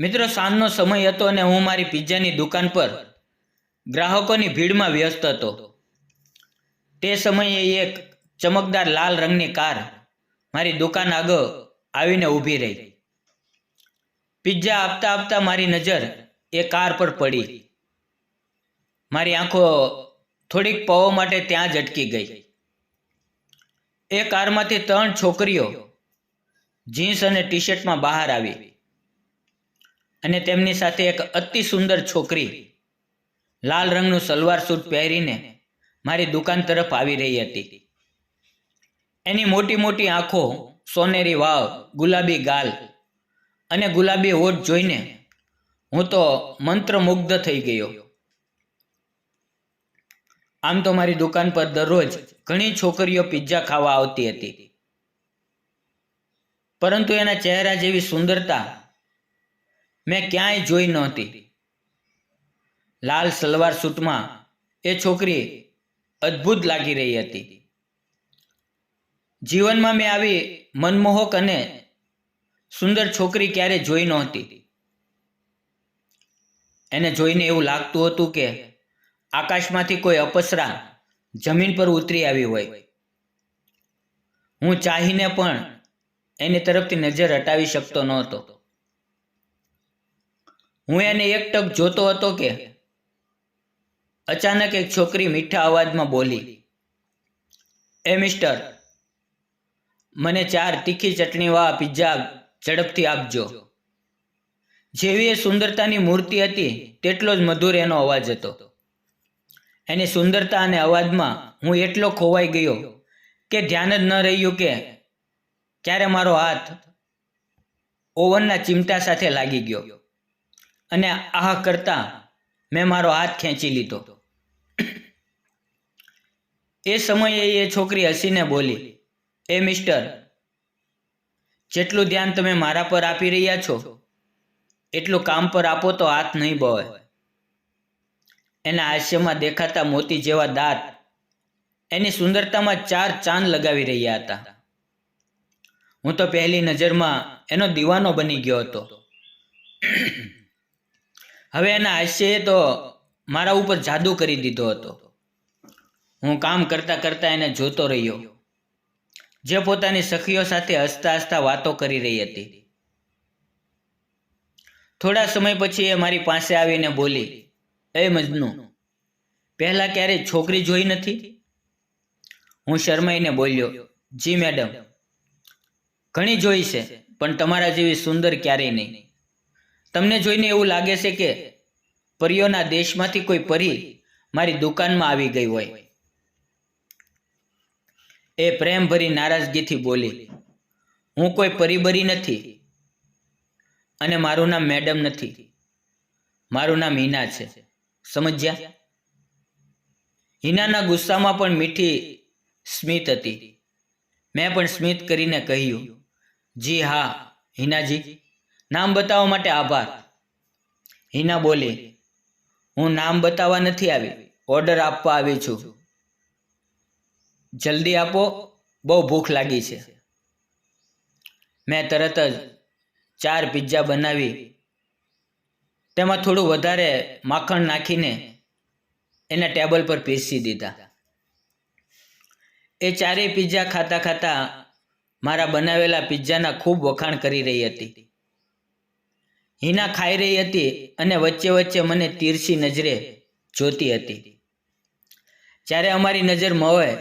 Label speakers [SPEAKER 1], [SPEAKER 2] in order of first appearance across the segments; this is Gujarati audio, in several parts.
[SPEAKER 1] મિત્રો, સાંજનો સમય હતો અને હું મારી પિઝાની દુકાન પર ગ્રાહકોની ભીડમાં વ્યસ્ત હતો. તે સમયે એક ચમકદાર લાલ રંગની કાર મારી દુકાન આગળ આવીને ઊભી રહી. પિઝા આપતા આપતા મારી નજર એ કાર પર પડી. મારી આંખો થોડીક પવો માટે ત્યાં જ અટકી ગઈ. એ કારમાંથી ત્રણ છોકરીઓ જીન્સ અને ટી શર્ટમાં બહાર આવી. અને તેમની સાથે એક અતિ સુંદર છોકરી, લાલ રંગનું સલવાર સૂટ પહેરીને મારી દુકાન તરફ આવી રહી હતી. એની મોટી મોટી આંખો સોનેરી વાવ, ગુલાબી ગાલ અને ગુલાબી હોઠ જોઈને હું તો મંત્રમુગ્ધ થઈ ગયો. આમ તો મારી દુકાન પર દરરોજ ઘણી છોકરીઓ પિઝા ખાવા આવતી હતી. પરંતુ એના ચહેરા જેવી સુંદરતા મેં ક્યાંય જોઈ નહોતી. લાલ સલવાર સૂટમાં એ છોકરી અદ્ભુત લાગી રહી હતી. જીવનમાં મેં આવી મનમોહક અને સુંદર છોકરી ક્યારે જોઈ નહોતી. એને જોઈને એવું લાગતું હતું કે આકાશમાંથી કોઈ અપસરા જમીન પર ઉતરી આવી હોય. હું ચાહીને પણ એની તરફથી નજર હટાવી શકતો નહોતો. હું એને એક ટક જોતો હતો કે અચાનક એક છોકરી મીઠા અવાજમાં બોલી, એ મિસ્ટર, મને ચાર તીખી ચટણીવાળા પિઝા ઝડપથી આપજો. જેવી એ સુંદરતાની મૂર્તિ હતી, તેટલો જ મધુર એનો અવાજ હતો. એની સુંદરતા અને અવાજમાં હું એટલો ખોવાઈ ગયો કે ધ્યાન જ ન રહ્યું કે ક્યારે મારો હાથ ઓવનના ચિમટા સાથે લાગી ગયો. અને આહ કરતા મેં મારો હાથ ખેંચી લીધો. એ સમયે એ છોકરી હસીને બોલી, એ મિસ્ટર, જેટલું ધ્યાન તમે મારા પર આપી રહ્યા છો, એટલું કામ પર આપો તો હાથ નહીં બવે એના હાસ્યમાં દેખાતા મોતી જેવા દાંત એની સુંદરતામાં ચાર ચાંદ લગાવી રહ્યા હતા. હું તો પહેલી નજરમાં એનો દીવાનો બની ગયો હતો. હવે એના હાસ્યએ તો મારા ઉપર જાદુ કરી દીધો હતો. હું કામ કરતા કરતા એને જોતો રહ્યો. જે પોતાની સખીઓ સાથે હસતા હસતા વાતો કરી રહી હતી. થોડા સમય પછી એ મારી પાસે આવીને બોલી, એ મજનુ, પહેલા ક્યારેય છોકરી જોઈ નથી? હું શરમાઈને બોલ્યો, જી મેડમ, ઘણી જોઈ છે, પણ તમારા જેવી સુંદર ક્યારેય નહીં. તમને જોઈને એવું લાગે છે કે પરીઓના દેશમાંથી કોઈ પરી મારી દુકાનમાં આવી ગઈ હોય. એ પ્રેમભરી નારાજગીથી બોલી, હું કોઈ પરિબરી નથી અને મારું નામ મેડમ નથી. મારું નામ હિના છે. સમજ્યા? હિનાના ગુસ્સામાં પણ મીઠી સ્મિત હતી. મેં પણ સ્મિત કરીને કહ્યું, જી હા, હિનાજી. નામ બતાવવા માટે આભાર. હિના બોલી, હું નામ બતાવવા નથી આવી, ઓર્ડર આપવા આવી છું. જલ્દી આપો, બહુ ભૂખ લાગી છે. મેં તરત જ ચાર પિઝા બનાવી. તેમાં થોડું વધારે માખણ નાખીને એને ટેબલ પર પીસી દીધા. એ ચારેય પિઝા ખાતા ખાતા મારા બનાવેલા પિઝાના ખૂબ વખાણ કરી રહી હતી. હિના ખાઈ રહી હતી અને વચ્ચે વચ્ચે મને તીરછી નજરે જોતી હતી. જ્યારે અમારી નજર મવે,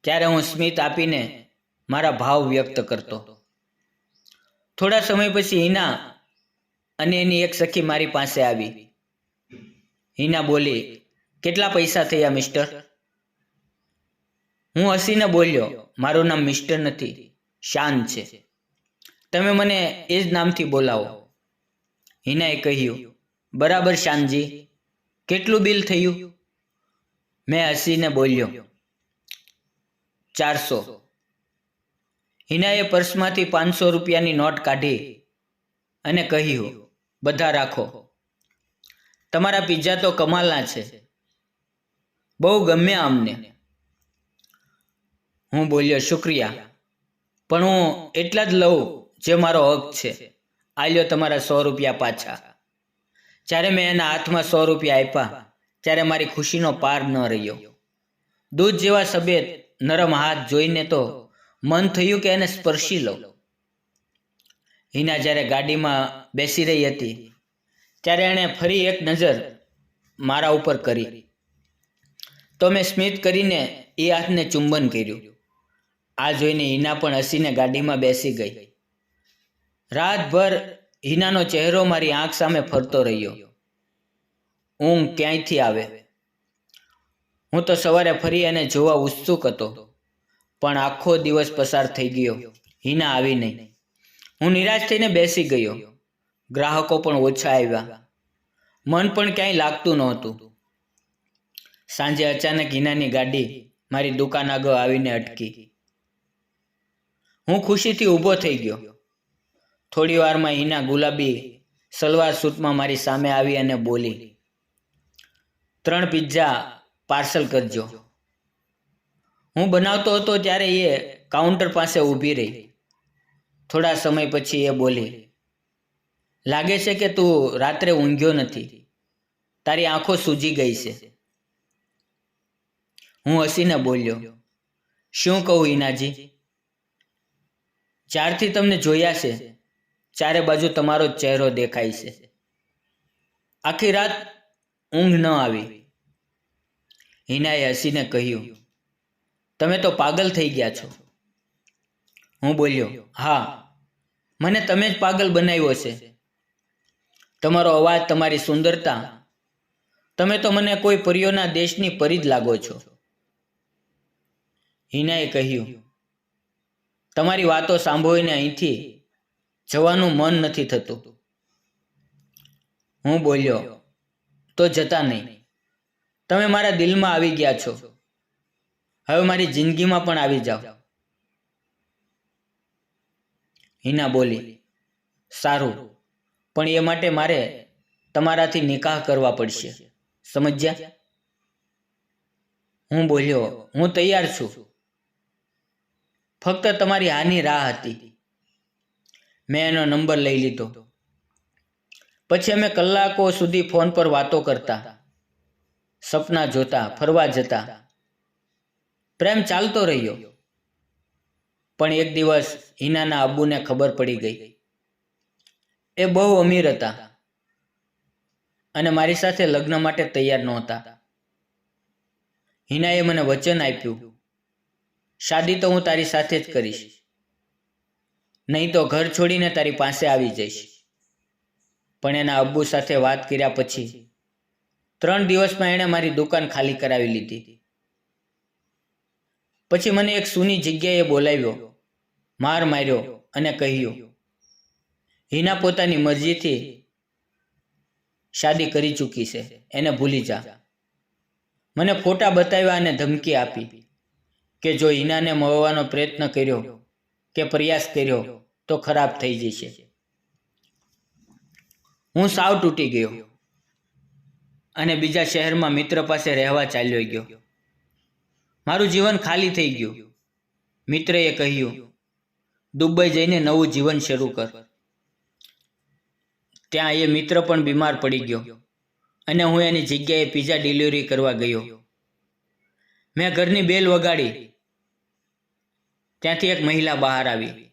[SPEAKER 1] ત્યારે હું સ્મિત આપીને મારા ભાવ વ્યક્ત કરતો. થોડા સમય પછી હિના અને એની એક સખી મારી પાસે આવી. હિના બોલી, કેટલા પૈસા થયા, મિસ્ટર? હું હસીને બોલ્યો, મારું નામ મિસ્ટર નથી, શાન છે. તમે મને એ જ નામથી બોલાવો. હિનાએ કહ્યું, બરાબર શ્યામજી કેટલું બિલ થયું? મેં હસીને બોલ્યો, ચારસો. હિનાએ પર્સમાંથી પાંચસો રૂપિયાની નોટ કાઢી અને કહ્યું, બધા રાખો. તમારા પિઝા તો કમાલના છે. બહુ ગમ્યા અમને. હું બોલ્યો, શુક્રિયા. પણ હું એટલા જ લઉં જે મારો હક છે. આલ્યો તમારા સો રૂપિયા પાછા. જ્યારે મેં એના હાથમાં સો રૂપિયા આપ્યા ત્યારે મારી ખુશીનો પાર ન રહ્યો. દૂધ જેવા સબેત નરમ હાથ જોઈને તો મન થયું કે એને સ્પર્શી લો હિના જ્યારે ગાડીમાં બેસી રહી હતી, ત્યારે એણે ફરી એક નજર મારા ઉપર કરી. તો મેં સ્મિત કરીને એ હાથને ચુંબન કર્યું. આ જોઈને હિના પણ હસીને ગાડીમાં બેસી ગઈ. રાતભર હિનાનો ચહેરો મારી આંખ સામે ફરતો રહ્યો. ઊંઘ ક્યાંયથી આવે? હું તો સવારે ફરી એને જોવા ઉત્સુક હતો, પણ આખો દિવસ પસાર થઈ ગયો. હિના આવી નહીં. હું નિરાશ થઈને બેસી ગયો. ગ્રાહકો પણ ઓછા આવ્યા. મન પણ ક્યાંય લાગતું નહોતું. સાંજે અચાનક હિનાની ગાડી મારી દુકાન આગળ આવીને અટકી. હું ખુશીથી ઊભો થઈ ગયો. થોડી વારમાં હિના ગુલાબી સલવાર સૂટમાં મારી સામે આવી અને બોલી, ત્રણ પિઝા પાર્સલ કરજો. હું બનાવતો હતો ત્યારે એ કાઉન્ટર પાસે ઊભી રહી. થોડા સમય પછી એ બોલી, લાગે છે કે તું રાત્રે ઊંઘ્યો નથી. તારી આંખો સૂજી ગઈ છે. હું હસીને બોલ્યો, શું કહું હિનાજી? ચારથી તમને જોયા છે. ચારે બાજુ તમારો ચહેરો દેખાય છે. આખી રાત ઊંઘ ન આવી. હિનાએ હસીને કહ્યું, તમે તો પાગલ થઈ ગયા છો. હું બોલ્યો, હા, મને તમે જ પાગલ બનાવ્યો છે. તમારો અવાજ, તમારી સુંદરતા, તમે તો મને કોઈ પરીઓના દેશની પરી જ લાગો છો. હિનાએ કહ્યું, તમારી વાતો સાંભળીને અહીંથી જવાનું મન નથી થતું. હું બોલ્યો, તો જતા નહીં. તમે મારા દિલમાં આવી ગયા છો. હવે મારી જિંદગીમાં પણ આવી જાઓ. હિના બોલી, સારું, પણ એ માટે મારે તમારાથી નિકાહ કરવા પડશે. સમજ્યા? હું બોલ્યો, હું તૈયાર છું. ફક્ત તમારી હાની રાહ હતી. મેં એનો નંબર લઈ લીધો. પછી અમે કલાકો સુધી ફોન પર વાતો કરતા. સપના જોતા, ફરવા જતા. પ્રેમ ચાલતો રહ્યો. પણ એક દિવસ હિનાના અબુને ખબર પડી ગઈ. એ બહુ અમીર હતા. અને મારી સાથે લગ્ન માટે તૈયાર નહોતા. હિનાએ મને વચન આપ્યું. શાદી તો હું તારી સાથે જ કરીશ. નહીં તો ઘર છોડીને તારી પાસે આવી જઈશ. પણ એના અબ્બુ સાથે વાત કર્યા પછી ત્રણ દિવસમાં એણે મારી દુકાન ખાલી કરાવી લીધી. પછી મને એક સૂની જગ્યાએ બોલાવ્યો, માર માર્યો અને કહ્યું, હિના પોતાની મરજીથી શાદી કરી ચૂકી છે, એને ભૂલી જા. મને ફોટા બતાવ્યા અને ધમકી આપી કે જો હિનાને મળવાનો પ્રયત્ન કર્યો કે પ્રયાસ કર્યો તો ખરાબ થઈ જશે. હું સાવ તૂટી ગયો અને બીજા શહેરમાં મિત્ર પાસે રહેવા ચાલ્યો ગયો. મારું જીવન ખાલી થઈ ગયું. મિત્રએ કહ્યું, દુબઈ જઈને નવું જીવન શરૂ કર. ત્યાં એ મિત્ર પણ બીમાર પડી ગયો અને હું એની જગ્યાએ પિઝા ડિલિવરી કરવા ગયો. મેં ઘરની બેલ વગાડી. ત્યાંથી એક મહિલા બહાર આવી.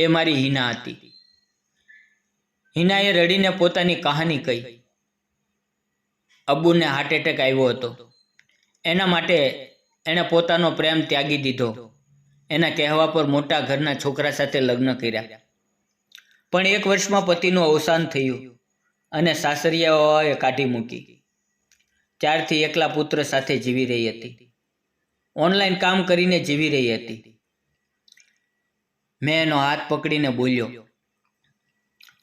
[SPEAKER 1] એ મારી હિના હતી. હિનાએ રડીને પોતાની કહાની કહી. અબ્બુને હાર્ટ એટેક આવ્યો હતો. એના માટે એણે પોતાનો પ્રેમ ત્યાગી દીધો. એના કહેવા પર મોટા ઘરના છોકરા સાથે લગ્ન કર્યા. પણ એક વર્ષમાં પતિનું અવસાન થયું અને સાસરિયાઓએ કાઢી મૂકી. ત્યારથી એકલા પુત્ર સાથે જીવી રહી હતી. ઓનલાઈન કામ કરીને જીવી રહી હતી. મેં એનો હાથ પકડીને બોલ્યો,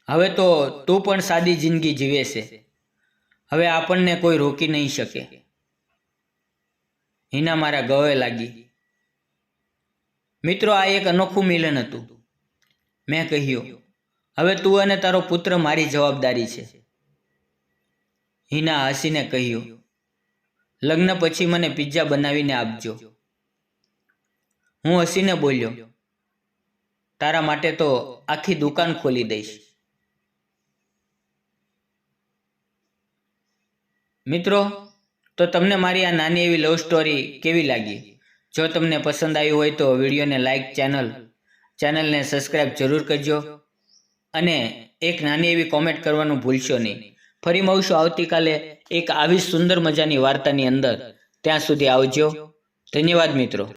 [SPEAKER 1] હવે તો તું પણ સાદી જિંદગી જીવે છે. હવે આપણને કોઈ રોકી નહીં શકે. હિના મારા ગવે લાગી. મિત્રો, આ એક અનોખું મિલન હતું. મેં કહ્યું, હવે તું અને તારો પુત્ર મારી જવાબદારી છે. હિના હસીને કહ્યું, લગ્ન પછી મને પિઝા બનાવીને આપજો. હું હસીને બોલ્યો તારા માટે તો આખી દુકાન ખોલી દઈશ. મિત્રો, તો તમને મારી આ નાની એવી લવ સ્ટોરી કેવી લાગી? જો તમને પસંદ આવી હોય તો વિડીયોને લાઈક ચેનલ ચેનલને સબસ્ક્રાઈબ જરૂર કરજો અને એક નાની એવી કોમેન્ટ કરવાનું ભૂલશો નહીં. ફરી મળશું આવતીકાલે એક આવી સુંદર મજાની વાર્તાની અંદર. ત્યાં સુધી આવજો. ધન્યવાદ મિત્રો.